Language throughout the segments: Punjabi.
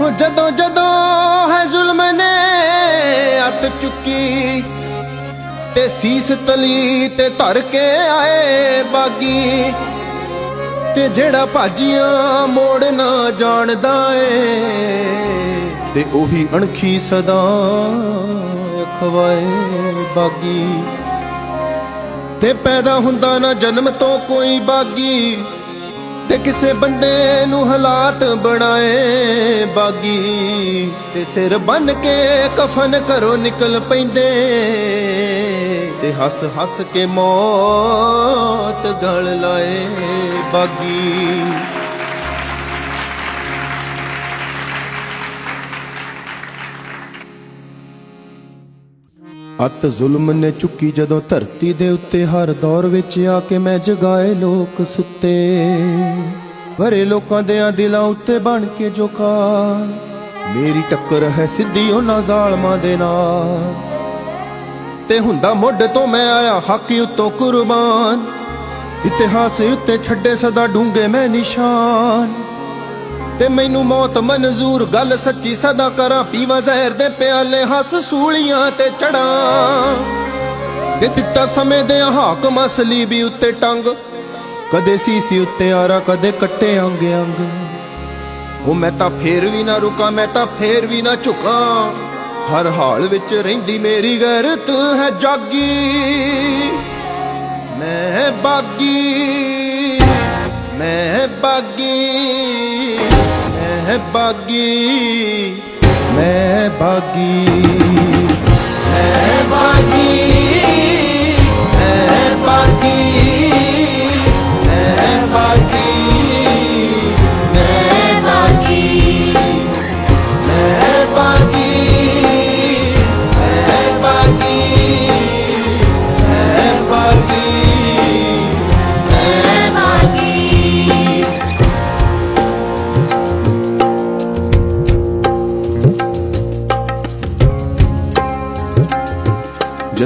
ਹੋ ਜਦੋਂ ਜਦੋਂ ਹੈ ਜ਼ੁਲਮ ਨੇ ਅੱਤ ਚੁੱਕੀ ਤੇ ਸੀਸ ਤਲੀ ਤੇ ਧਰ ਕੇ ਆਏ ਬਾਗੀ ਤੇ ਜਿਹੜਾ ਭਾਜੀਆਂ ਮੋੜ ਨਾ ਜਾਣਦਾ ਏ, ਤੇ ਉਹੀ ਅਣਖੀ ਸਦਾ ਖਵਾਏ ਬਾਗੀ। ਤੇ ਪੈਦਾ ਹੁੰਦਾ ਨਾ ਜਨਮ ਤੋਂ ਕੋਈ ਬਾਗੀ। ਤੇ ਕਿਸੇ ਬੰਦੇ ਨੂੰ ਹਾਲਾਤ ਬਣਾਏ ਬਾਗੀ ਤੇ ਸਿਰ ਬਨ ਕੇ ਕਫਨ ਘਰੋਂ ਨਿਕਲ ਪੈਂਦੇ ਤੇ ਹੱਸ ਹੱਸ ਕੇ ਮੌਤ ਗਲ ਲਾਏ ਬਾਗੀ। ਅਤ ਜ਼ੁਲਮ ਨੇ ਚੁੱਕੀ ਜਦੋਂ ਧਰਤੀ ਦੇ ਉੱਤੇ ਹਰ ਦੌਰ ਵਿੱਚ ਆ ਕੇ ਮੈਂ ਜਗਾਏ ਲੋਕ ਸੁੱਤੇ। ਭਰੇ ਲੋਕਾਂ ਦੇ ਦਿਲਾਂ ਉੱਤੇ ਬਣ ਕੇ ਜੋ ਕਾਰ। ਮੇਰੀ ਟੱਕਰ ਹੈ ਸਿੱਧੀ ਉਹਨਾਂ ਜ਼ਾਲਮਾਂ ਦੇ ਨਾਲ। ਤੇ ਹੁੰਦਾ ਮੁੱਢ ਤੋਂ ਮੈਂ ਆਇਆ ਹੱਕ ਉੱਤੋਂ ਕੁਰਬਾਨ। ਇਤਿਹਾਸ ਉੱਤੇ ਛੱਡੇ ਸਦਾ ਡੂੰਗੇ ਮੈਂ ਨਿਸ਼ਾਨ। ਤੇ ਮੈਨੂੰ ਮੌਤ ਮਨਜ਼ੂਰ, ਗੱਲ ਸੱਚੀ ਸਦਾ ਕਰਾਂ। ਪੀਵਾ ਜ਼ਹਿਰ ਦੇ ਪਿਆਲੇ, ਹੱਸ ਸੂਲੀਆਂ ਤੇ ਚੜਾਂ। ਦੇ ਦਿੱਤਾ ਸਮੇਂ ਦੇ ਹਾਕਮ ਅਸਲੀ ਵੀ ਉੱਤੇ ਟੰਗ। ਕਦੇ ਸੀਸੀ ਉੱਤੇ ਆਰਾ, ਕਦੇ ਕੱਟੇ ਅੰਗ ਅੰਗ। ਉਹ ਮੈਂ ਤਾਂ ਫੇਰ ਵੀ ਨਾ ਰੁਕਾਂ, ਮੈਂ ਤਾਂ ਫੇਰ ਵੀ ਨਾ ਝੁਕਾਂ। ਹਰ ਹਾਲ ਵਿੱਚ ਰਹਿੰਦੀ ਮੇਰੀ ਗੈਰਤ ਹੈ ਜਾਗੀ। ਮੈਂ ਬਾਗੀ ਮੈਂ ਬਾਗੀ। ਮੈਂ ਬਾਗੀ ਮੈਂ ਬਾਗੀ। ਮੈਂ ਬਾਗੀ।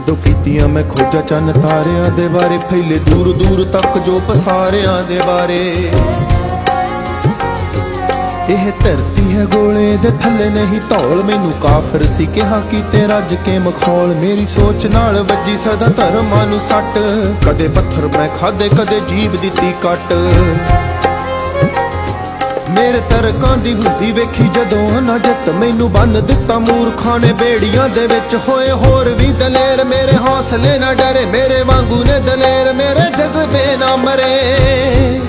ਜਦੋਂ ਕੀਤੀਆਂ ਮੈਂ ਖੋਜਾਂ ਚੰਨ ਤਾਰਿਆਂ ਦੇ ਬਾਰੇ, ਫੈਲੇ ਦੂਰ ਦੂਰ ਤੱਕ ਜੋ ਪਸਾਰਿਆਂ ਦੇ ਬਾਰੇ। ਇਹ ਧਰਤੀ ਹੈ ਗੋਲੇ ਦੇ ਥੱਲੇ ਨਹੀਂ, ਧੌਲ ਮੈਨੂੰ ਕਾਫਰ ਸੀ, ਕਿਹਾ ਕੀਤੇ ਰੱਜ ਕੇ ਮਖੌਲ। ਮੇਰੀ ਸੋਚ ਨਾਲ ਵੱਜੀ ਸਦਾ ਧਰਮਾਂ ਨੂੰ ਸੱਟ। ਕਦੇ ਪੱਥਰ ਮੈਂ ਖਾਦੇ ਕਦੇ ਜੀਬ ਦਿੱਤੀ ਕੱਟ। ਮੇਰੇ ਤਰਕਾਂ ਦੀ ਹੁੰਦੀ ਵੇਖੀ ਜਦੋਂ ਨਾ ਜਿੱਤ ਮੈਨੂੰ ਬੰਨ ਦਿੱਤਾ ਮੂਰਖਾਂ ਨੇ ਬੇੜੀਆਂ ਦੇ ਵਿੱਚ। ਹੋਏ ਹੋਰ ਵੀ ਦਲੇਰ, ਮੇਰੇ ਹੌਸਲੇ ਨਾ ਡਰੇ, ਮੇਰੇ ਵਾਂਗੂ ਨੇ ਦਲੇਰ, ਮੇਰੇ ਜਜ਼ਬੇ ਨਾ ਮਰੇ।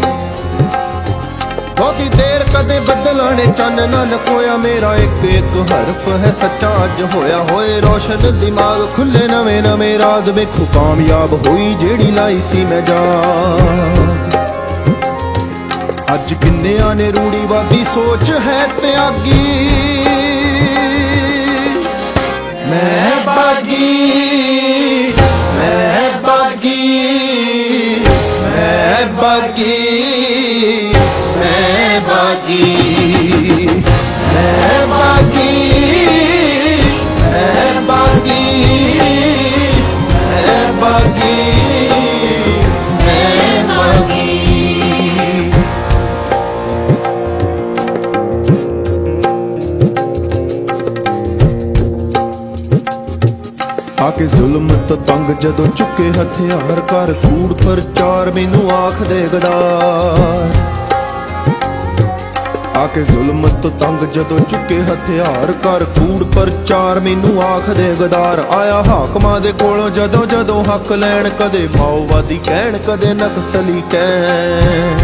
ਬਹੁਤੀ ਦੇਰ ਕਦੇ ਬੱਦਲਾਂ ਨੇ ਚੰਨ ਨਾ ਲਕੋਇਆ ਮੇਰਾ ਇੱਕ ਇੱਕ ਹਰਫ ਹੈ ਸੱਚਾ ਅੱਜ ਹੋਇਆ ਹੋਏ ਰੋਸ਼ਨ, ਦਿਮਾਗ ਖੁੱਲੇ ਨਵੇਂ ਨਵੇਂ ਰਾਜ਼ ਵੇਖੂ ਕਾਮਯਾਬ ਹੋਈ ਜਿਹੜੀ ਲਾਈ ਸੀ ਮੈਂ ਜਾ ਅੱਜ ਕਿੰਨਿਆਂ ਨੇ ਰੂੜੀਵਾਦੀ ਸੋਚ ਹੈ ਤਿਆਗੀ। ਮੈਂ ਬਾਗੀ ਮੈਂ ਬਾਗੀ ਮੈਂ ਬਾਗੀ ਮੈਂ ਬਾਗੀ, ਮੈਂ ਕੇ ਜ਼ੁਲਮ ਤੋਂ ਤੰਗ ਜਦੋਂ ਚੁੱਕੇ ਹਥਿਆਰ ਕਰ ਕੂੜ ਪ੍ਰਚਾਰ ਮੈਨੂੰ ਆਖ ਦੇ ਗਦਾਰ। ਆ ਕੇ ਜ਼ੁਲਮ ਤੋਂ ਤੰਗ ਜਦੋਂ ਚੁੱਕੇ ਹਥਿਆਰ ਕਰ ਕੂੜ ਪ੍ਰਚਾਰ ਮੈਨੂੰ ਆਖ ਦੇ ਗਦਾਰ। ਆਇਆ ਹਾਕਮਾਂ ਦੇ ਕੋਲੋਂ ਜਦੋਂ ਜਦੋਂ ਹੱਕ ਲੈਣ ਕਦੇ ਮਾਓਵਾਦੀ ਕਹਿਣ, ਕਦੇ ਨਕਸਲੀ ਕਹਿਣ।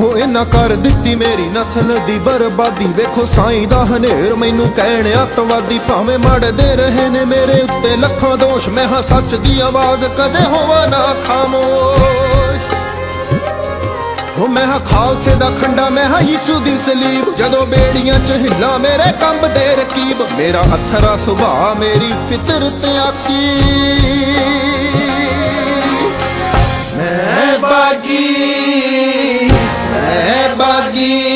ਹੋ ਇਹਨਾਂ ਕਰ ਦਿੱਤੀ ਮੇਰੀ ਨਸਲ ਦੀ ਬਰਬਾਦੀ। ਵੇਖੋ ਸਾਈਂ ਦਾ ਹਨੇਰ, ਮੈਨੂੰ ਕਹਿਣ ਅੱਤਵਾਦੀ ਭਾਵੇਂ ਮੜਦੇ ਰਹੇ ਨੇ ਮੇਰੇ ਉੱਤੇ ਲੱਖਾਂ ਦੋਸ਼। ਮੈਂ ਹਾਂ ਸੱਚ ਦੀ ਆਵਾਜ਼, ਕਦੇ ਹੋਵਾ ਨਾ ਖਾਮੋਸ਼। ਹੋ ਮੈਂ ਹਾਂ ਖਾਲਸੇ ਦਾ ਖੰਡਾ, ਮੈਂ ਹਾਂ ਯਿਸੂ ਦੀ ਸਲੀਬ। ਜਦੋਂ ਬੇੜੀਆਂ ਚ ਹਿੱਲਾ, ਮੇਰੇ ਕੰਬ ਦੇ ਰਕੀਬ। ਮੇਰਾ ਅਥਰਾ ਸੁਭਾ ਮੇਰੀ ਫਿਤਰਤ ਆਕੀ ਮੈਂ ਬਾਗੀ é bagui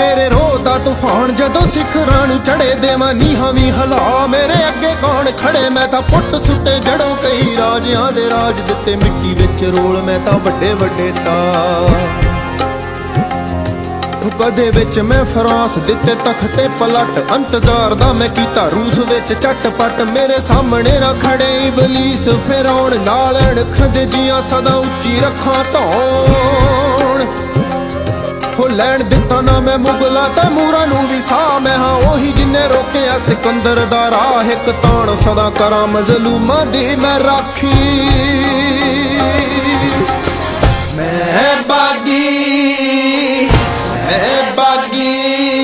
ਮੇਰੇ ਰੋਹ ਦਾ ਤੂਫਾਨ, ਜਦੋਂ ਸਿਖਰਾਂ ਨੂੰ ਚੜੇ ਦੇਵਾਂ, ਨੀਹਾਂ ਵੀ ਹਲਾ। ਮੇਰੇ ਅੱਗੇ ਕੌਣ ਖੜੇ? ਮੈਂ ਤਾਂ ਪੁੱਟ ਸੁੱਟੇ ਜੜੋਂ ਕਈ ਰਾਜਿਆਂ ਦੇ ਰਾਜ ਦਿੱਤੇ। ਮਿੱਟੀ ਵਿੱਚ ਰੋਲ, ਮੈਂ ਤਾਂ ਵੱਡੇ ਵੱਡੇ ਤਾਂ ਕਦੇ ਵਿੱਚ ਮੈਂ ਫਰਾਂਸ ਦਿੱਤੇ ਤਖਤੇ ਪਲਟ। ਇੰਤਜ਼ਾਰ ਦਾ ਮੈਂ ਕੀਤਾ ਰੂਸ ਵਿੱਚ ਝਟਪਟ ਮੇਰੇ ਸਾਹਮਣੇ ਨਾ ਖੜੇ ਇਬਲੀਸ ਫਿਰੌਣ ਨਾਲ ਅਣਖ ਦੇ ਜੀਆਂ ਸਦਾ ਉੱਚੀ ਰੱਖਾਂ ਧੌਣ। ਹੋ ਲੈਣ ਦਿੱਤਾ ਨਾ ਮੈਂ ਮੁਗਲਾਂ ਤੇ ਮੂਰਾਂ ਨੂੰ ਵੀ ਸਾਹ ਮੈਂ ਹਾਂ ਉਹੀ ਜਿੰਨੇ ਰੋਕਿਆ ਸਿਕੰਦਰ ਦਾ ਰਾਹ, ਇੱਕ ਤਾਣ ਸਦਾ ਕਰਾਂ ਮਜ਼ਲੂਮਾਂ ਦੀ ਮੈਂ ਰਾਖੀ। ਮੈਂ ਬਾਗੀ ਮੈਂ ਬਾਗੀ।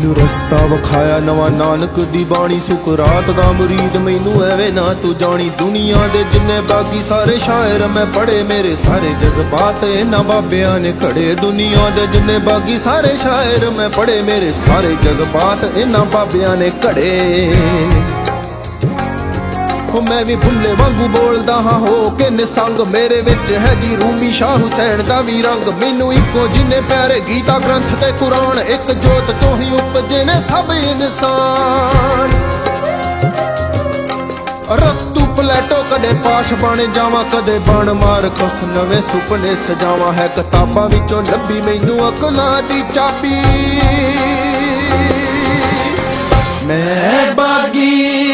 ਮੈਨੂੰ ਰਸਤਾ ਵਿਖਾਇਆ ਨਵਾਂ ਨਾਨਕ ਦੀ ਬਾਣੀ। ਸੁਕਰਾਤ ਦਾ ਮੁਰੀਦ ਮੈਨੂੰ ਐਵੇਂ ਨਾ ਤੂੰ ਜਾਣੀ। ਦੁਨੀਆ ਦੇ ਜਿੰਨੇ ਬਾਗੀ ਸਾਰੇ ਸ਼ਾਇਰ ਮੈਂ ਪੜੇ ਮੇਰੇ ਸਾਰੇ ਜਜ਼ਬਾਤ ਇਹਨਾਂ ਬਾਬਿਆਂ ਨੇ ਘੜੇ ਦੁਨੀਆ ਦੇ ਜਿੰਨੇ ਬਾਗੀ ਸਾਰੇ ਸ਼ਾਇਰ ਮੈਂ ਪੜੇ ਮੇਰੇ ਸਾਰੇ ਜਜ਼ਬਾਤ ਇਹਨਾਂ ਬਾਬਿਆਂ ਨੇ ਘੜੇ ਹੋ ਮੈਂ ਵੀ ਭੁੱਲੇ ਵਾਂਗੂ ਬੋਲਦਾ ਹਾਂ, ਹੋ ਕੇ ਨਿਸੰਗ ਮੇਰੇ ਵਿੱਚ ਹੈ ਜੀ ਰੂਮੀ ਸ਼ਾਹ ਹੁਸੈਨ ਦਾ ਵੀ ਰੰਗ। ਮੈਨੂੰ ਇੱਕੋ ਜਿੰਨੇ ਪਿਆਰੇ ਗੀਤਾ ਗ੍ਰੰਥ ਤੇ ਕੁਰਾਨ, ਇੱਕ ਜੋਤ ਤੋਂ ਹੀ ਉਪਜੇ ਨੇ ਸਭ ਇਨਸਾਨ। ਰਸਤੂ ਪਲੇਟੋ ਕਦੇ ਪਾਸ਼ ਬਣ ਜਾਵਾਂ, ਕਦੇ ਬਣ ਮਾਰ ਕੁਸ ਨਵੇਂ ਸੁਪਨੇ ਸਜਾਵਾਂ, ਹੈ ਕਿਤਾਬਾਂ ਵਿੱਚੋਂ ਲੱਭੀ ਮੈਨੂੰ ਅਕਲਾਂ ਦੀ ਚਾਬੀ। ਮੈਂ ਬਾਗੀ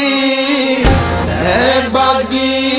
है बागी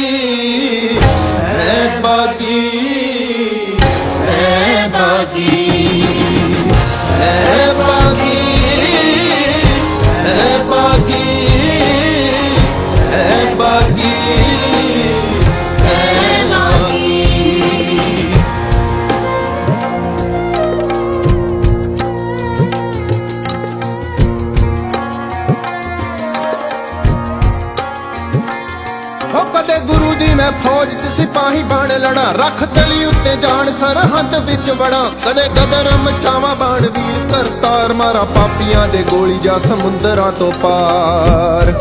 'ਚ ਸਿਪਾਹੀ ਬਣ ਲੜਾ ਰੱਖ ਤਲੀ ਉੱਤੇ ਜਾਣ, ਸਰਹੱਦ ਵਿੱਚ ਵੜਾਂ। ਕਦੇ ਗਦਰ ਮਚਾਵਾਂ ਬਾਣ, ਵੀਰ ਕਰਤਾਰ ਮਾਰਾ ਪਾਪੀਆਂ ਦੇ ਗੋਲੀ ਜਾ ਸਮੁੰਦਰਾਂ ਤੋਂ ਪਾਰ।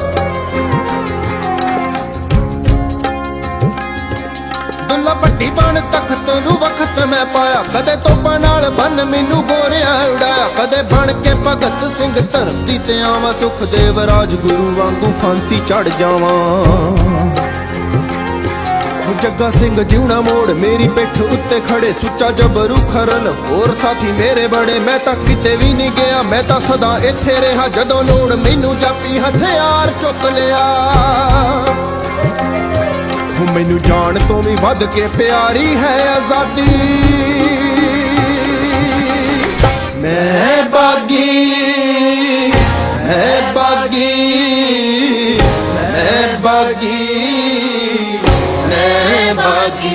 ਦੁੱਲਾ ਪੱਟੀ ਬਣ ਤਖਤ ਨੂੰ ਵਖਤ ਮੈਂ ਪਾਇਆ। ਕਦੇ ਤੋਪਾਂ ਨਾਲ ਬੰਨ ਮੈਨੂੰ ਗੋਰਿਆ ਉਡਾਇਆ। ਕਦੇ ਬਣ ਕੇ ਭਗਤ ਸਿੰਘ ਧਰਤੀ ਤੇ ਆਵਾਂ, ਸੁਖਦੇਵ ਰਾਜ ਗੁਰੂ ਵਾਂਗੂ ਫਾਂਸੀ ਚੜ ਜਾਵਾਂ। ਜੱਗਾ ਸਿੰਘ ਜਿਉਣਾ ਮੋੜ, ਮੇਰੀ ਪਿੱਠ ਉੱਤੇ ਖੜੇ ਸੁੱਚਾ ਜਬਰੂ ਖਰਨ ਹੋਰ ਸਾਥੀ ਮੇਰੇ ਬੜੇ ਮੈਂ ਤਾਂ ਕਿਤੇ ਵੀ ਨਹੀਂ ਗਿਆ। ਮੈਂ ਤਾਂ ਸਦਾ ਇੱਥੇ ਰਿਹਾ, ਜਦੋਂ ਲੋੜ ਮੈਨੂੰ ਜਾਪੀ ਹਥਿਆਰ ਚੁੱਕ ਲਿਆ। ਮੈਨੂੰ ਜਾਣ ਤੋਂ ਵੀ ਵੱਧ ਕੇ ਪਿਆਰੀ ਹੈ ਆਜ਼ਾਦੀ। ਮੈਂ ਬਾਗੀ ਮੈਂ ਬਾਗੀ ਮੈਂ ਬਾਗੀ। hug.